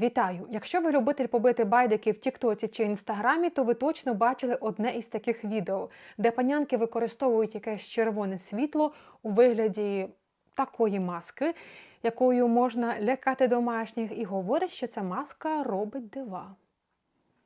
Вітаю! Якщо ви любитель побити байдики в Тіктоці чи Інстаграмі, то ви точно бачили одне із таких відео, де панянки використовують якесь червоне світло у вигляді такої маски, якою можна лякати домашніх, і говорять, що ця маска робить дива.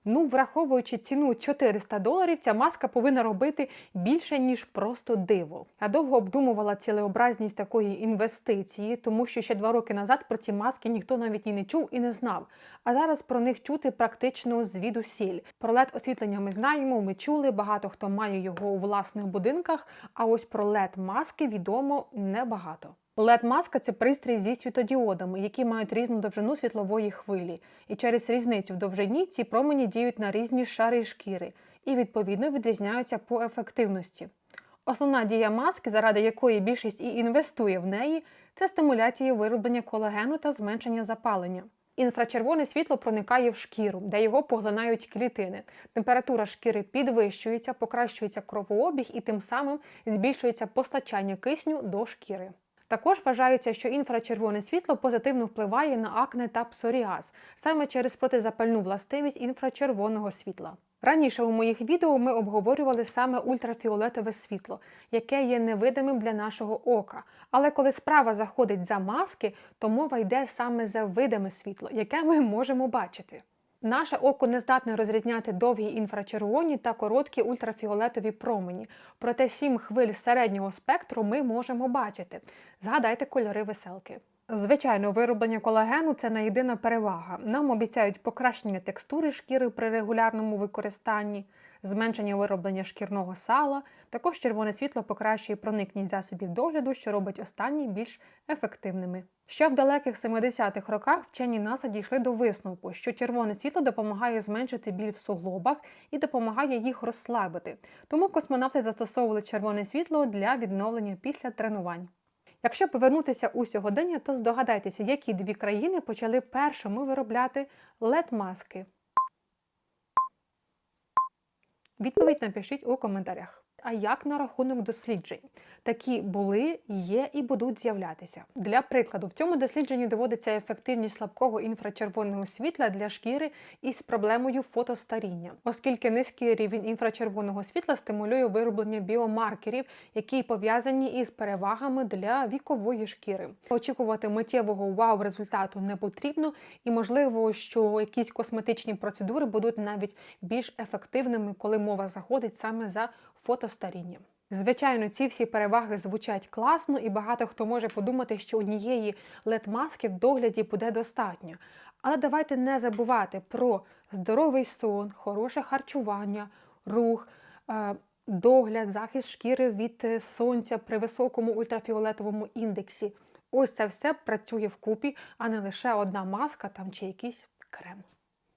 Ну, враховуючи ціну 400 доларів, ця маска повинна робити більше, ніж просто диво. Я довго обдумувала цілеобразність такої інвестиції, тому що ще два роки назад про ці маски ніхто навіть і не чув і не знав. А зараз про них чути практично звідусіль. Про led освітлення ми знаємо, ми чули, багато хто має його у власних будинках. А ось про led маски відомо небагато. LED-маска це пристрій зі світодіодами, які мають різну довжину світлової хвилі. І через різницю в довжині ці промені діють на різні шари шкіри і відповідно відрізняються по ефективності. Основна дія маски, заради якої більшість і інвестує в неї, це стимуляція вироблення колагену та зменшення запалення. Інфрачервоне світло проникає в шкіру, де його поглинають клітини. Температура шкіри підвищується, покращується кровообіг і тим самим збільшується постачання кисню до шкіри. Також вважається, що інфрачервоне світло позитивно впливає на акне та псоріаз, саме через протизапальну властивість інфрачервоного світла. Раніше у моїх відео ми обговорювали саме ультрафіолетове світло, яке є невидимим для нашого ока. Але коли справа заходить за маски, то мова йде саме за видиме світло, яке ми можемо бачити. Наше око не здатне розрізняти довгі інфрачервоні та короткі ультрафіолетові промені. Проте сім хвиль середнього спектру ми можемо бачити. Згадайте кольори веселки. Звичайно, вироблення колагену це не єдина перевага. Нам обіцяють покращення текстури шкіри при регулярному використанні, зменшення вироблення шкірного сала. Також червоне світло покращує проникність засобів догляду, що робить останні більш ефективними. Ще в далеких 70-х роках вчені НАСА дійшли до висновку, що червоне світло допомагає зменшити біль в суглобах і допомагає їх розслабити. Тому космонавти застосовували червоне світло для відновлення після тренувань. Якщо повернутися у сьогодення, то здогадайтеся, які дві країни почали першими виробляти LED-маски. Відповідь напишіть у коментарях. А як на рахунок досліджень? Такі були, є і будуть з'являтися. Для прикладу, в цьому дослідженні доводиться ефективність слабкого інфрачервоного світла для шкіри із проблемою фотостаріння, оскільки низький рівень інфрачервоного світла стимулює вироблення біомаркерів, які пов'язані із перевагами для вікової шкіри. Очікувати миттєвого вау результату не потрібно, і можливо, що якісь косметичні процедури будуть навіть більш ефективними, коли мова заходить саме за фотостаріння. Звичайно, ці всі переваги звучать класно, і багато хто може подумати, що однієї LED-маски в догляді буде достатньо. Але давайте не забувати про здоровий сон, хороше харчування, рух, е, догляд, захист шкіри від е, сонця при високому ультрафіолетовому індексі. Ось це все працює вкупі, а не лише одна маска там чи якийсь крем.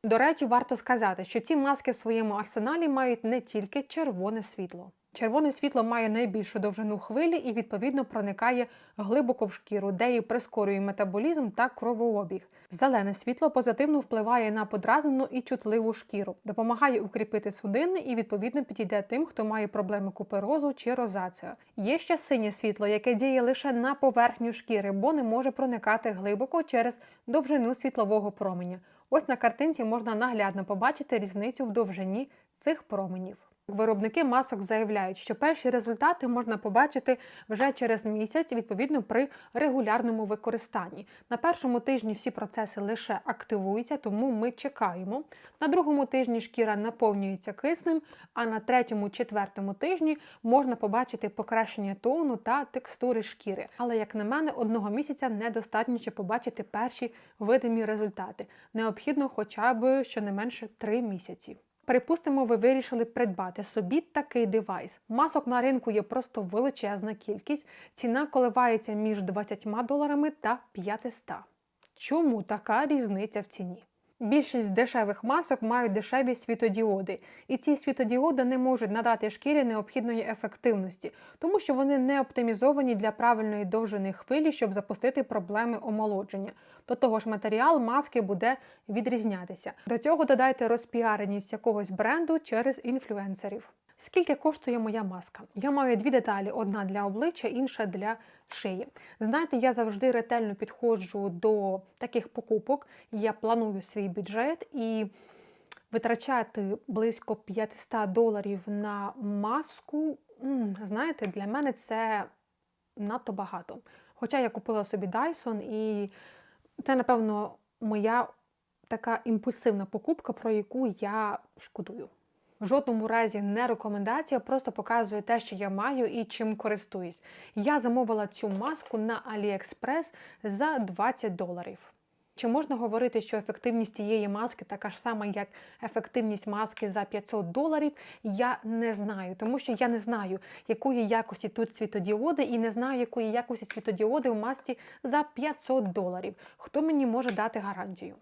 До речі, варто сказати, що ці маски в своєму арсеналі мають не тільки червоне світло. Червоне світло має найбільшу довжину хвилі і, відповідно, проникає глибоко в шкіру, де і прискорює метаболізм та кровообіг. Зелене світло позитивно впливає на подразнену і чутливу шкіру, допомагає укріпити судини і, відповідно, підійде тим, хто має проблеми куперозу чи розація. Є ще синє світло, яке діє лише на поверхню шкіри, бо не може проникати глибоко через довжину світлового променя. Ось на картинці можна наглядно побачити різницю в довжині цих променів. Виробники масок заявляють, що перші результати можна побачити вже через місяць, відповідно при регулярному використанні. На першому тижні всі процеси лише активуються, тому ми чекаємо. На другому тижні шкіра наповнюється киснем, а на третьому-четвертому тижні можна побачити покращення тону та текстури шкіри. Але, як на мене, одного місяця недостатньо, щоб побачити перші видимі результати. Необхідно хоча б щонайменше 3 місяці. Припустимо, ви вирішили придбати собі такий девайс. Масок на ринку є просто величезна кількість. Ціна коливається між 20 доларами та 500. Чому така різниця в ціні? Більшість дешевих масок мають дешеві світодіоди, і ці світодіоди не можуть надати шкірі необхідної ефективності, тому що вони не оптимізовані для правильної довжини хвилі, щоб запустити проблеми омолодження. До того ж, матеріал маски буде відрізнятися. До цього додайте розпіареність якогось бренду через інфлюенсерів. Скільки коштує моя маска? Я маю дві деталі: одна для обличчя, інша для шиї. Знаєте, я завжди ретельно підходжу до таких покупок. Я планую свій бюджет і витрачати близько 500 доларів на маску. Знаєте, для мене це надто багато. Хоча я купила собі Dyson, і це, напевно, моя така імпульсивна покупка, про яку я шкодую. В жодному разі не рекомендація, просто показує те, що я маю і чим користуюсь. Я замовила цю маску на AliExpress за 20 доларів. Чи можна говорити, що ефективність цієї маски така ж сама, як ефективність маски за 500 доларів? Я не знаю, тому що я не знаю, якої якості тут світодіоди, і не знаю, якої якості світодіоди в масці за 500 доларів. Хто мені може дати гарантію?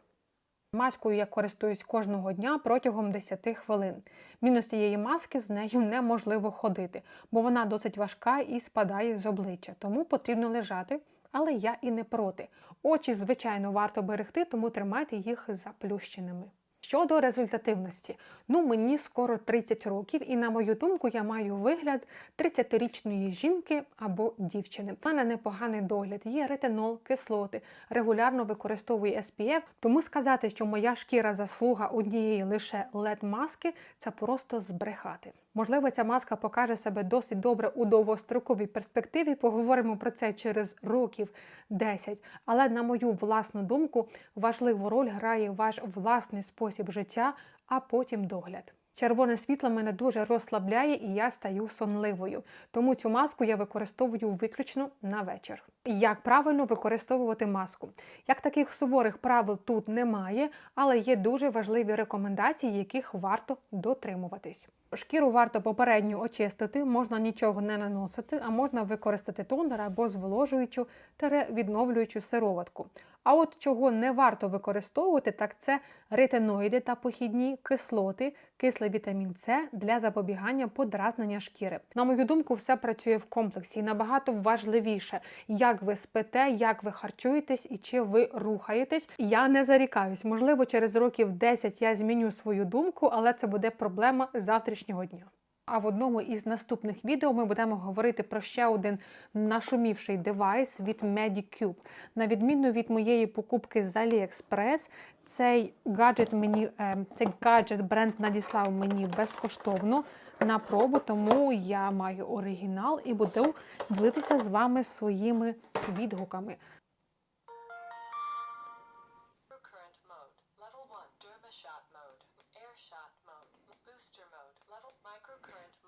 Маскою я користуюсь кожного дня протягом 10 хвилин. Мінус цієї маски з нею неможливо ходити, бо вона досить важка і спадає з обличчя, тому потрібно лежати. Але я і не проти. Очі, звичайно, варто берегти, тому тримайте їх заплющеними. Щодо результативності, ну мені скоро 30 років, і на мою думку, я маю вигляд 30-річної жінки або дівчини. В мене непоганий догляд, є ретинол, кислоти, регулярно використовую SPF, тому сказати, що моя шкіра заслуга однієї лише led маски це просто збрехати. Можливо, ця маска покаже себе досить добре у довгостроковій перспективі. Поговоримо про це через років 10. Але на мою власну думку, важливу роль грає ваш власний спосіб життя, а потім догляд. Червоне світло мене дуже розслабляє і я стаю сонливою. Тому цю маску я використовую виключно на вечір. Як правильно використовувати маску? Як таких суворих правил тут немає, але є дуже важливі рекомендації, яких варто дотримуватись. Шкіру варто попередньо очистити, можна нічого не наносити, а можна використати тонер або зволожуючу та відновлюючу сироватку. А от чого не варто використовувати, так це ретиноїди та похідні кислоти, кислий вітамін С для запобігання подразнення шкіри. На мою думку, все працює в комплексі і набагато важливіше, як ви спите, як ви харчуєтесь і чи ви рухаєтесь. Я не зарікаюсь. Можливо, через років 10 я зміню свою думку, але це буде проблема завтрашнього дня. А в одному із наступних відео ми будемо говорити про ще один нашумівший девайс від Medicube. На відміну від моєї покупки з AliExpress, цей гаджет мені е, цей гаджет бренд надіслав мені безкоштовно на пробу, тому я маю оригінал і буду ділитися з вами своїми відгуками.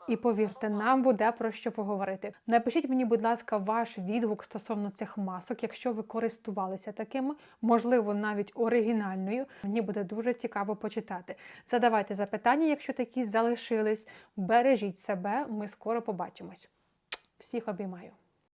І повірте, нам буде про що поговорити. Напишіть мені, будь ласка, ваш відгук стосовно цих масок, якщо ви користувалися такими, можливо, навіть оригінальною. Мені буде дуже цікаво почитати. Задавайте запитання, якщо такі залишились. Бережіть себе, ми скоро побачимось. Всіх обіймаю.